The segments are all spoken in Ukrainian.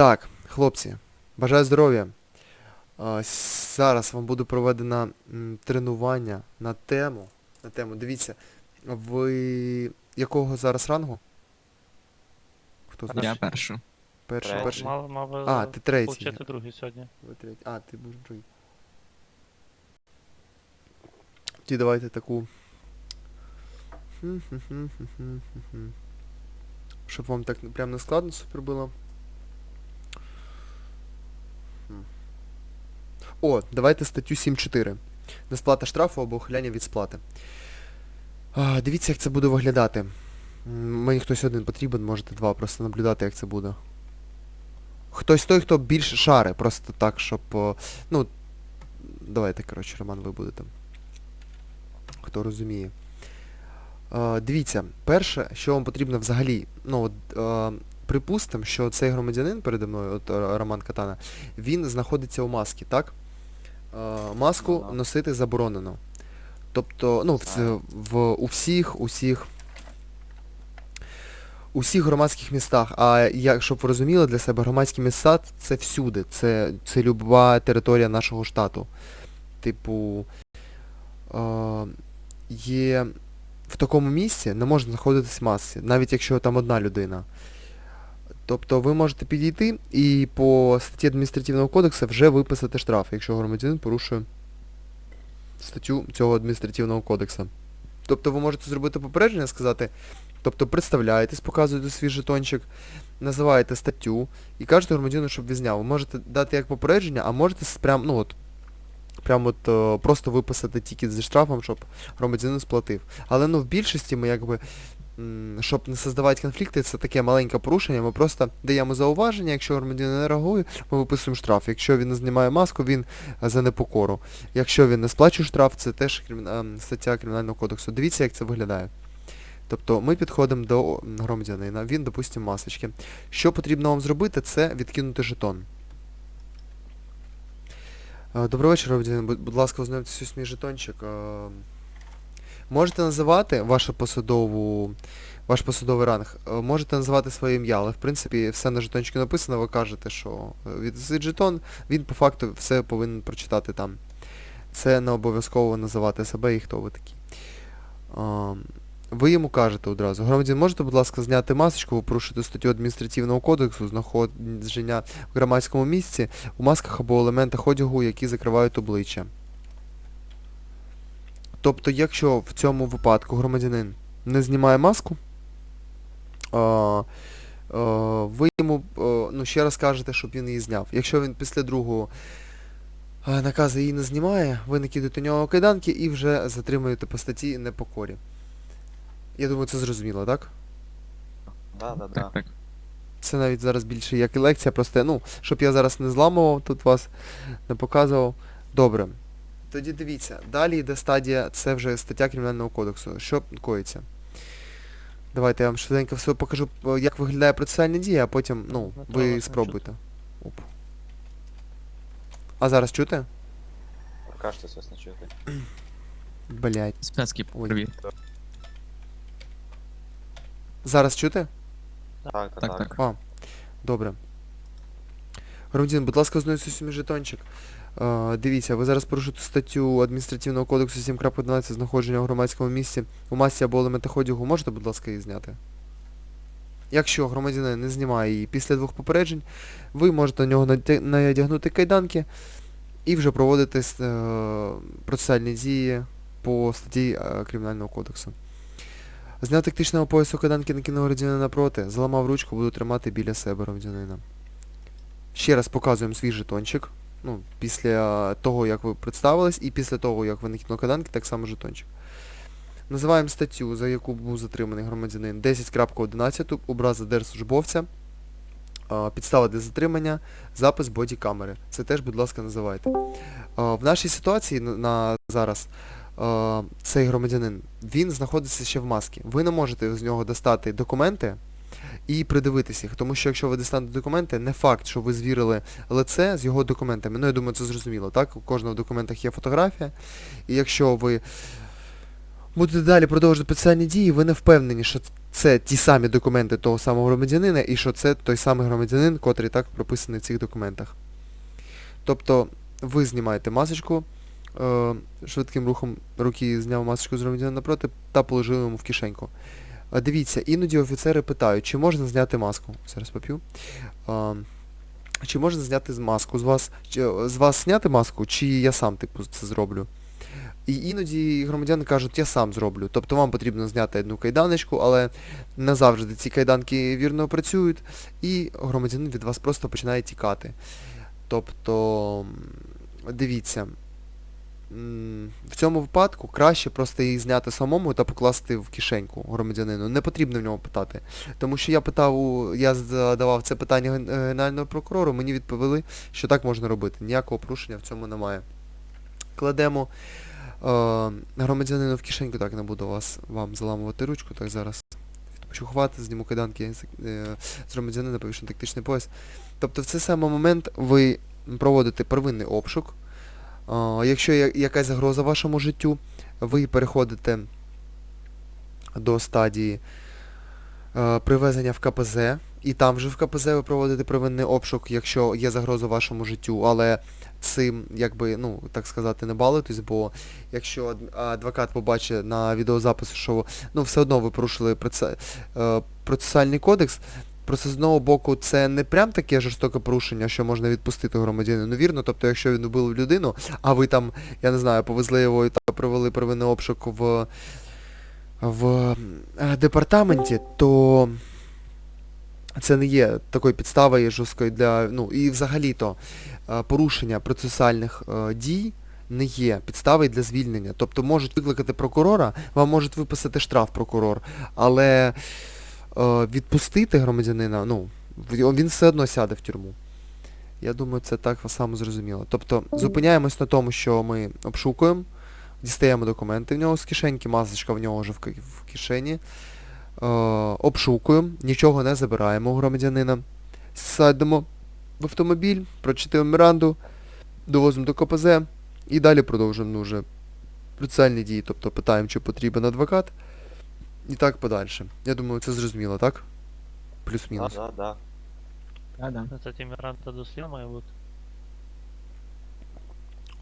Так, хлопці, бажаю здоров'я. Зараз вам буде проведено тренування на тему. На тему. Дивіться, ви якого зараз рангу? Хто знає? Я першу. Перший, Мав- перший. Мав, мав А, е, ти третій. получити другий сьогодні. Ви третій. А, ти будеш другий. Ті давайте таку. Щоб вам так прям не складно супер було. О, давайте статтю 7.4. Несплата штрафу або ухиляння від сплати. А, дивіться, як це буде виглядати. Мені хтось один потрібен, можете два просто наблюдати, як це буде. Хтось той, хто більше шари, просто так, щоб. Ну. Давайте, коротше, Роман, ви будете. Хто розуміє. Е, дивіться, перше, що вам потрібно взагалі, ну от, е, припустимо, що цей громадянин передо мною, от Роман Катана, він знаходиться у масці, так? Е, маску Ну носити заборонено. Тобто, ну, в, в, у всіх, усіх, у всіх громадських містах. А як, щоб ви розуміли для себе, громадські міста це всюди. Це, це люба територія нашого штату. Типу, е, є в такому місці не може знаходитись масці, навіть якщо там одна людина. Тобто ви можете підійти і по статті адміністративного кодексу вже виписати штраф, якщо громадянин порушує статтю цього адміністративного кодексу. Тобто ви можете зробити попередження, сказати, тобто представляєтесь, показуєте свій жетончик, називаєте статтю і кажете громадянину, щоб він зняв. Ви можете дати як попередження, а можете прям, ну от, прям от е, просто виписати тільки зі штрафом, щоб громадянин сплатив. Але ну в більшості ми якби, щоб не создавати конфлікти, це таке маленьке порушення, ми просто даємо зауваження, якщо громадянин не реагує, ми виписуємо штраф. Якщо він не знімає маску, він е, за непокору. Якщо він не сплачує штраф, це теж ем, стаття Кримінального кодексу. Дивіться, як це виглядає. Тобто ми підходимо до громадянина, він, допустимо, масочки. Що потрібно вам зробити, це відкинути жетон. Е, Добрий вечір, громадянин. Будь, ласка, ознайомтеся мій жетончик. Е, Можете називати вашу посадову, ваш посадовий ранг, е, можете називати своє ім'я, але в принципі все на жетончику написано, ви кажете, що е, від жетон, він по факту все повинен прочитати там. Це не обов'язково називати себе і хто ви такі. Ви йому кажете одразу, громадян, можете, будь ласка, зняти масочку, ви порушите статтю адміністративного кодексу, знаходження в громадському місці у масках або елементах одягу, які закривають обличчя. Тобто, якщо в цьому випадку громадянин не знімає маску, а, а, ви йому а, ну, ще раз кажете, щоб він її зняв. Якщо він після другого а, наказу її не знімає, ви накидуєте у нього кайданки і вже затримуєте по статті непокорі. Я думаю, це зрозуміло, так? Да, да, Так, да. так. Це навіть зараз більше як і лекція, просто, ну, щоб я зараз не зламував тут вас, не показував. Добре. Тоді дивіться, далі йде стадія, це вже стаття Кримінального кодексу. Що коїться? Давайте я вам швиденько все покажу, е, як виглядає процесуальна дія, а потім, ну, Не ви спробуйте. Оп. А зараз чути? Покажете щось не чути. Блять. Спецький Ой. привіт. Зараз чути? Так, так, Так, так. так. А, добре. Громадян, будь ласка, ознайомтеся мій жетончик. Е, дивіться, ви зараз порушуєте статтю адміністративного кодексу 7.12 знаходження у громадському місці у масі або елементах. Можете, будь ласка, її зняти? Якщо громадянин не знімає її після двох попереджень, ви можете на нього надягнути кайданки і вже проводити е, процесуальні дії по статті е, Кримінального кодексу. Зняв тактичного поясу кайданки накинув громадянина напроти, зламав ручку, буду тримати біля себе громадянина. Ще раз показуємо свій жетончик. Ну, після того, як ви представились, і після того, як ви накинули кайданки, так само жетончик. Називаємо статтю, за яку був затриманий громадянин 10.11, образа держслужбовця, підстава для затримання, запис бодікамери. Це теж, будь ласка, називайте. В нашій ситуації на зараз цей громадянин, він знаходиться ще в масці. Ви не можете з нього достати документи і придивитися їх, тому що якщо ви достанете документи, не факт, що ви звірили лице з його документами. Ну, я думаю, це зрозуміло, так? У кожного в документах є фотографія. І якщо ви будете далі продовжувати спеціальні дії, ви не впевнені, що це ті самі документи того самого громадянина, і що це той самий громадянин, котрий так прописаний в цих документах. Тобто ви знімаєте масочку, е, швидким рухом руки зняв масочку з громадянина напроти та положив йому в кишеньку. Дивіться, іноді офіцери питають, чи можна зняти маску. Зараз поп'ю. Чи можна зняти маску з вас, чи, з вас зняти маску, чи я сам типу це зроблю? І іноді громадяни кажуть, я сам зроблю. Тобто вам потрібно зняти одну кайданочку, але не завжди ці кайданки вірно працюють, і громадянин від вас просто починає тікати. Тобто, дивіться, в цьому випадку краще просто її зняти самому та покласти в кишеньку громадянину. Не потрібно в нього питати. Тому що я питав, я задавав це питання генерального прокурору, мені відповіли, що так можна робити. Ніякого порушення в цьому немає. Кладемо е, громадянину в кишеньку, так не буду вас вам заламувати ручку, так зараз відпочу хвати, зніму кайданки з, е, з громадянина, повішу тактичний пояс. Тобто в цей самий момент ви проводите первинний обшук. Якщо є якась загроза вашому життю, ви переходите до стадії е, привезення в КПЗ, і там вже в КПЗ ви проводите первинний обшук, якщо є загроза вашому життю, але цим, якби, ну, так сказати, не балуйтесь, бо якщо адвокат побачить на відеозапису, що ну, все одно ви порушили е, процесуальний кодекс, Просто з одного боку це не прям таке жорстоке порушення, що можна відпустити громадянину, ну вірно, тобто якщо він убив людину, а ви там, я не знаю, повезли його і та провели первинний обшук в, в е, департаменті, то це не є такою підставою жорсткою для. Ну, і взагалі-то е, порушення процесуальних е, дій не є підставою для звільнення. Тобто можуть викликати прокурора, вам можуть виписати штраф прокурор, але відпустити громадянина, ну, він все одно сяде в тюрму. Я думаю, це так само зрозуміло. Тобто зупиняємось на тому, що ми обшукуємо, дістаємо документи в нього з кишеньки, масочка в нього вже в в кишені. Е, обшукуємо, нічого не забираємо у громадянина. Садимо в автомобіль, прочитаємо Міранду, довозимо до КПЗ і далі продовжуємо ну, вже процесуальні дії, тобто питаємо, чи потрібен адвокат. І так подальше. Я думаю, це зрозуміло, так? Плюс-мінус. да, да. Да, да. Ну, Тоді Міранда дослівна має бути.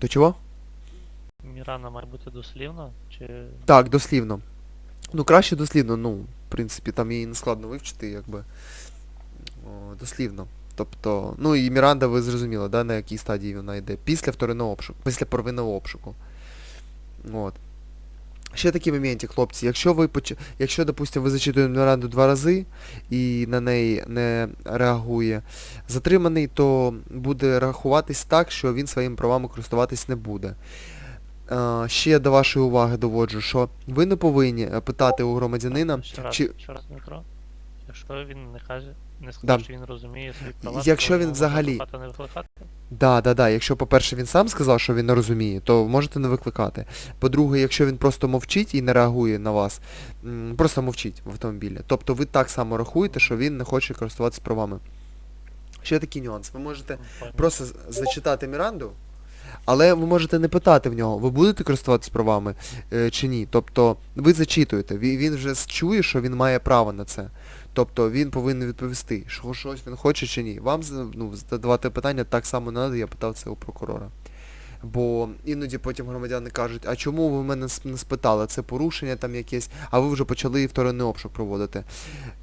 До чого? Мірана має бути дослівна, чи. Так, дослівно. Ну, краще дослівно, ну, в принципі, там її не складно вивчити, якби. О, дослівно. Тобто, ну і Міранда, ви зрозуміли, да, на якій стадії вона йде. Після вторинного обшуку, після первинного обшуку. От. Ще такий моментик, хлопці, якщо ви поч... якщо, допустимо, ви зачитуєте меморанду два рази і на неї не реагує затриманий, то буде рахуватись так, що він своїми правами користуватись не буде. Ще до вашої уваги доводжу, що ви не повинні е, питати у громадянина, Ще раз, чи- ще раз. Якщо він не каже, не скаже, Да. що він розуміє свої права, Якщо то він взагалі- адвоката не викликати. Да, да, да. Якщо, по-перше, він сам сказав, що він не розуміє, то можете не викликати. По-друге, якщо він просто мовчить і не реагує на вас, м, просто мовчить в автомобілі. Тобто ви так само рахуєте, що він не хоче користуватися правами. Ще такий нюанс. Ви можете Понял. просто з- зачитати Міранду, але ви можете не питати в нього, ви будете користуватися правами е, чи ні. Тобто ви зачитуєте, він, він вже с- чує, що він має право на це. Тобто він повинен відповісти, що щось він хоче чи ні. Вам ну, задавати питання так само не треба, я питав це у прокурора. Бо іноді потім громадяни кажуть, а чому ви мене не спитали, це порушення там якесь, а ви вже почали вторинний обшук проводити.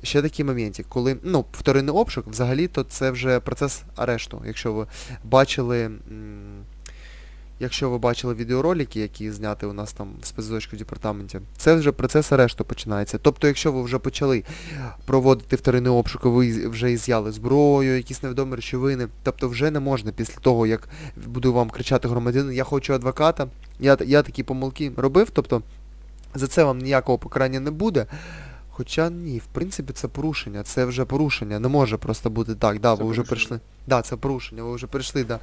Ще такий моментик, коли, ну, вторинний обшук, взагалі-то це вже процес арешту. Якщо ви бачили, якщо ви бачили відеоролики, які зняті у нас там в спецзв'язку в департаменті, це вже процес арешту починається. Тобто, якщо ви вже почали проводити вторинний обшук, ви вже із'яли зброю, якісь невідомі речовини, тобто вже не можна після того, як буду вам кричати громадянин, я хочу адвоката, я, я такі помилки робив, тобто за це вам ніякого покарання не буде. Хоча ні, в принципі це порушення, це вже порушення. Не може просто бути так, да, Це ви вже прийшли. Да, це порушення, ви вже прийшли, да.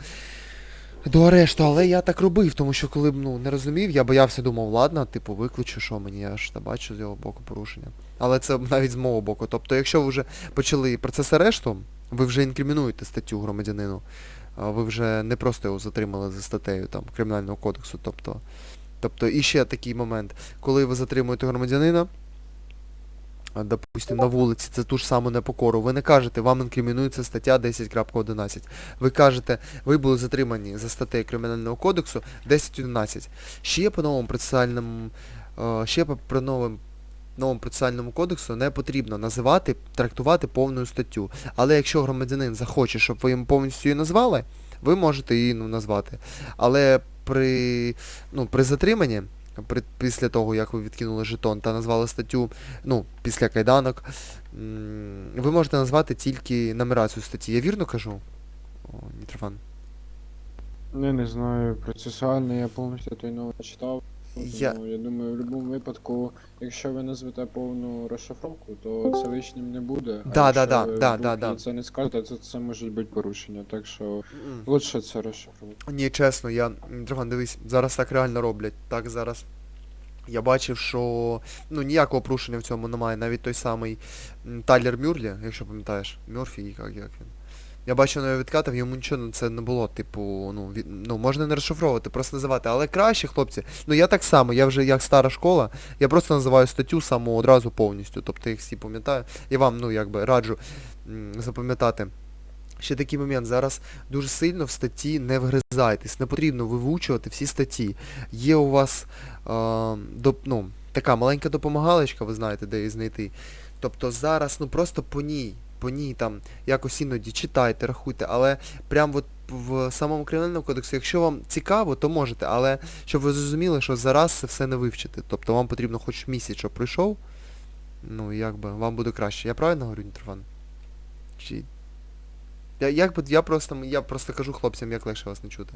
До арешту, але я так робив, тому що коли б ну, не розумів, я боявся, думав, ладно, типу, виключу, що мені, я ж та бачу з його боку порушення. Але це навіть з мого боку. Тобто, якщо ви вже почали процес арешту, ви вже інкримінуєте статтю громадянину. Ви вже не просто його затримали за статтею там, Кримінального кодексу. Тобто, тобто і ще такий момент, коли ви затримуєте громадянина, а, допустим, на вулиці, це ту ж саму непокору, ви не кажете, вам інкримінується стаття 10.11. Ви кажете, ви були затримані за статтею Кримінального кодексу 10.11. Ще по новому процесуальному, е, ще по новим новому процесуальному кодексу не потрібно називати, трактувати повну статтю. Але якщо громадянин захоче, щоб ви йому повністю її назвали, ви можете її ну, назвати. Але при, ну, при затриманні, після того, як ви відкинули жетон та назвали статтю, ну, після кайданок, ви можете назвати тільки нумерацію статті. Я вірно кажу? О, Мітрофан. Не, не знаю, процесуально я повністю той новий читав. Я- Тому я думаю, в будь-якому випадку, якщо ви назвете повну розшифровку, то це лишнім не буде. А Да, да, да, ви да, да, да. це не скажете, то це може бути порушення. Так що лучше це розшифрувати. Ні, чесно, я. Мітрофан, дивись, зараз так реально роблять. Так зараз. Я бачив, що ну ніякого порушення в цьому немає. Навіть той самий Тайлер Мюрлі, якщо пам'ятаєш, Мюрфі, як, як він. Я бачив на його відкатів, йому нічого це не було, типу, ну, від, ну, можна не розшифровувати, просто називати. Але краще, хлопці, ну я так само, я вже як стара школа, я просто називаю статтю саму одразу повністю. Тобто їх всі пам'ятаю. І вам, ну, якби раджу запам'ятати. Ще такий момент, зараз дуже сильно в статті не вгризайтесь, не потрібно вивучувати всі статті. Є у вас е, доп, ну, така маленька допомагалочка, ви знаєте, де її знайти. Тобто зараз, ну просто по ній, по ній там якось іноді читайте, рахуйте, але прям от в самому кримінальному кодексі, якщо вам цікаво, то можете, але щоб ви зрозуміли, що зараз це все не вивчити. Тобто вам потрібно хоч місяць, щоб пройшов, ну якби вам буде краще. Я правильно говорю, Нітрфан? Чи я, як би, я просто, я просто кажу хлопцям, як легше вас не чути.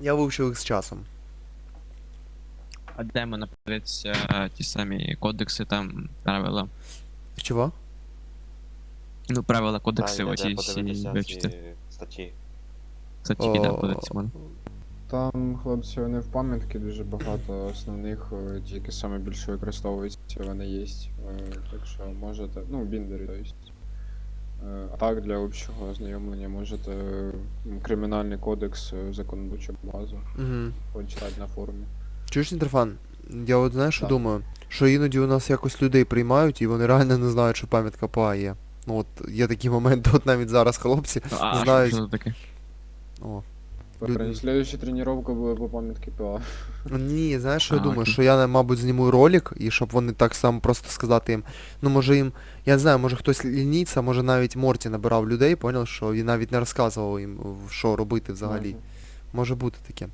Я вивчив їх з часом. А де можна подивитися е, ті самі кодекси, там правила. Чого? Ну, правила кодекси, Та, йде оці подивитися всі ці вивчити. статті. Статті, О, де подивитися можна. Там, хлопці, вони в пам'ятки дуже багато основних, е, тільки саме більше використовуються, вони є. Так що можете, ну, біндери, то есть. Е, А так, для общого ознайомлення можете м, кримінальний кодекс, е, законодавчу базу Угу. почитати на форумі. Чуєш, Нітрофан? Я от знаєш, що Так. думаю? Що іноді у нас якось людей приймають і вони реально не знають, що пам'ятка ПА є. Ну от є такі моменти, от навіть зараз хлопці. А, а знають. що, що це таке? О. Добре, Слідуюча тренування буде по пам'ятки ПА. Ні, знаєш, що я думаю, окей. що я, мабуть, зніму ролик, і щоб вони так само просто сказати їм, ну може їм, я не знаю, може хтось лініться, може навіть Морті набирав людей, поняв, що він навіть не розказував їм, що робити взагалі. Може бути таке.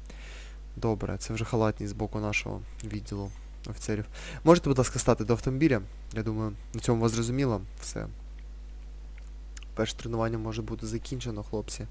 Добре, це вже халатність з боку нашого відділу офіцерів. Можете, будь ласка, стати до автомобіля? Я думаю, на цьому вас зрозуміло. Все. Перше тренування може бути закінчено, хлопці.